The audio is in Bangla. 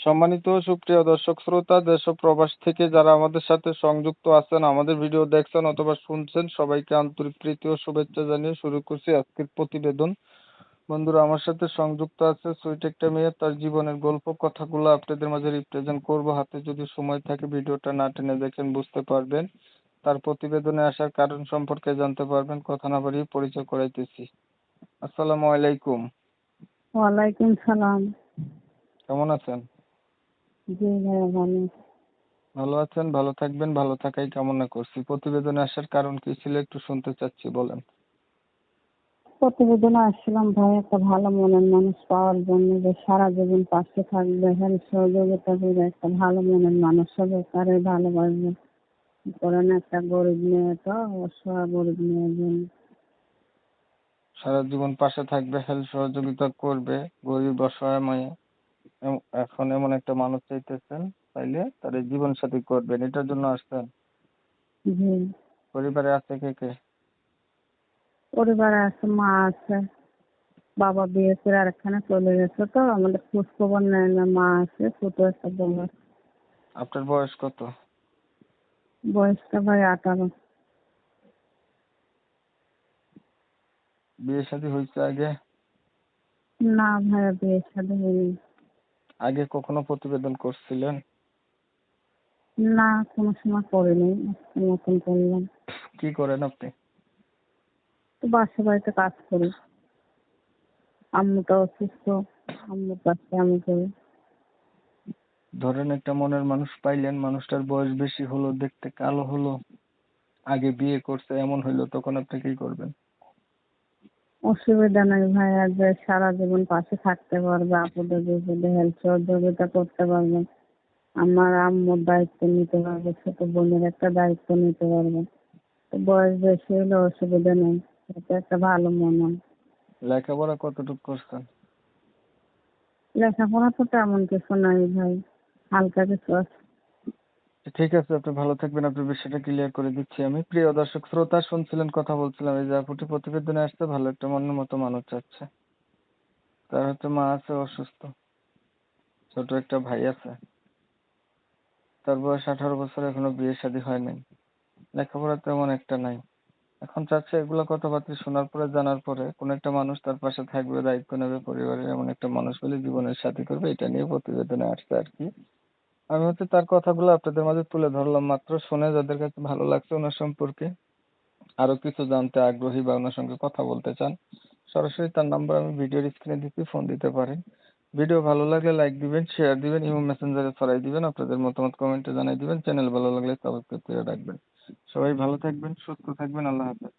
সম্মানিত সুপ্রিয় দর্শক শ্রোতা দেশ ও প্রবাস থেকে যারা আমাদের সাথে সংযুক্ত আছেন আমাদের ভিডিও দেখছেন অথবা শুনছেন সবাইকে আন্তরিক প্রীতি ও শুভেচ্ছা জানিয়ে শুরু করছি আজকের প্রতিবেদন। বন্ধুরা আমার সাথে সংযুক্ত আছে সুইট একটা মেয়ে তার জীবনের গল্প কথাগুলো আপনাদের মাঝে রিপ্রেজেন্ট করব। হাতে যদি সময় থাকে ভিডিওটা না টেনে দেখেন বুঝতে পারবেন। তার প্রতিবেদনে আসার কারণ সম্পর্কে জানতে পারবেন কথা না বাড়িয়ে পরিচয় করাইতেছি। আসসালামু আলাইকুম। ওয়ালাইকুম সালাম। কেমন আছেন? জি ভাইয়া ভালো। ভালো আছেন? ভালো থাকবেন ভালো থাকাই কামনা করছি। প্রতিবেদনে আসার কারণ কি ছিল একটু শুনতে চাচ্ছি বলেন। প্রতিবেদনে আসছিলাম ভাই একটা ভালো মনের মানুষ পাওয়ার জন্য যে সারা জীবন পাশে থাকবে হেল্প সহযোগিতা করে একটা ভালো মনের মানুষ হবে তারে ভালোবাসবে। করেন একটা গরিব মেয়ে তো অসহায় গরিব মেয়ের জন্য। সারা জীবন পাশে থাকবে হেল্প সহযোগিতা করবে গরিব অসহায় মেয়ে। এখন এমন একটা মানুষ চাইতেছেন তাইলে তার জীবন সাথী করবেন। এটার জন্য আসছেন। জি পরিবারে আছে কে কে? পরিবারে আছে মা আছে বাবা বিয়ে করে আরেকখানে চলে গেছে তো আমাদের খোঁজ খবর নেয় না মা আছে ছোট একটা বোন। আপনার বয়স কত? বয়সটা ভাই আঠারো। বিয়ে শাদী হয়েছে আগে? না ভাইয়া বিয়ে শাদী হয়নি। আগে কখনো প্রতিবেদন করছিলেন? না কোনো সময় করিনি নতুন করলাম। কি করেন আপনি? তো বাসা বাড়িতে কাজ করি। আম্মুটা অসুস্থ আম্মুর কাছে আমি করি ধরেন একটা মনের মানুষ পাইলেন মানুষটার বয়স বেশি হলো দেখতে কালো হলো আগে বিয়ে করছে এমন হইল তখন আপনি কি করবেন? অসুবিধা নাই ভাইয়া যে সারা জীবন পাশে থাকতে পারবে আপদে বিপদে হেল্প সহযোগিতা করতে পারবে। আমার আম্মুর দায়িত্ব নিতে পারবে ছোট বোনের একটা দায়িত্ব নিতে পারবে। বয়স বেশি হলে অসুবিধা নেই এটা একটা ভালো মনে। হয় লেখাপড়া কতটুকু করছেন? লেখাপড়া তো তেমন কিছু নাই ভাই হালকা কিছু আছে। ঠিক আছে, আপনি ভালো থাকবেন। আপনার বিষয়টা ক্লিয়ার করে দিচ্ছি আমি। প্রিয় দর্শক, শ্রোতা শুনছিলেন, কথা বলছিলাম। এই যে আপুটি প্রতিবেদনে আসছে, ভালো একটা মনের মতো মানুষ চাচ্ছে তার হচ্ছে মা আছে, অসুস্থ। ছোট একটা ভাই আছে। তার বয়স আঠারো বছর, এখনও বিয়ে শাদী হয় নাই। লেখাপড়া তেমন একটা নাই। এখন চাচ্ছে এগুলো কথাবার্তা শোনার পরে, জানার পরে, কোন একটা মানুষ তার পাশে থাকবে, দায়িত্ব নেবে, পরিবারের এমন একটা মানুষ বলে জীবনের সাথী করবে, এটা নিয়ে প্রতিবেদনে আসছে আর কি। আমি হচ্ছে তার কথাগুলো আপনাদের মাঝে তুলে ধরলাম মাত্র, শুনে যাদের কাছে ভালো লাগছে ওনার সম্পর্কে, আরও কিছু জানতে আগ্রহী বা ওনার সঙ্গে কথা বলতে চান, সরাসরি তার নাম্বার আমি ভিডিওর স্ক্রিনে দিচ্ছি ফোন দিতে পারেন। ভিডিও ভালো লাগলে লাইক দিবেন শেয়ার দিবেন, ইমো মেসেঞ্জারে ছড়াই দিবেন, আপনাদের মতামত কমেন্টে জানাই দিবেন চ্যানেল ভালো লাগলে সাবস্ক্রাইব করে রাখবেন। সবাই ভালো থাকবেন, সুস্থ থাকবেন, আল্লাহ হাফেজ।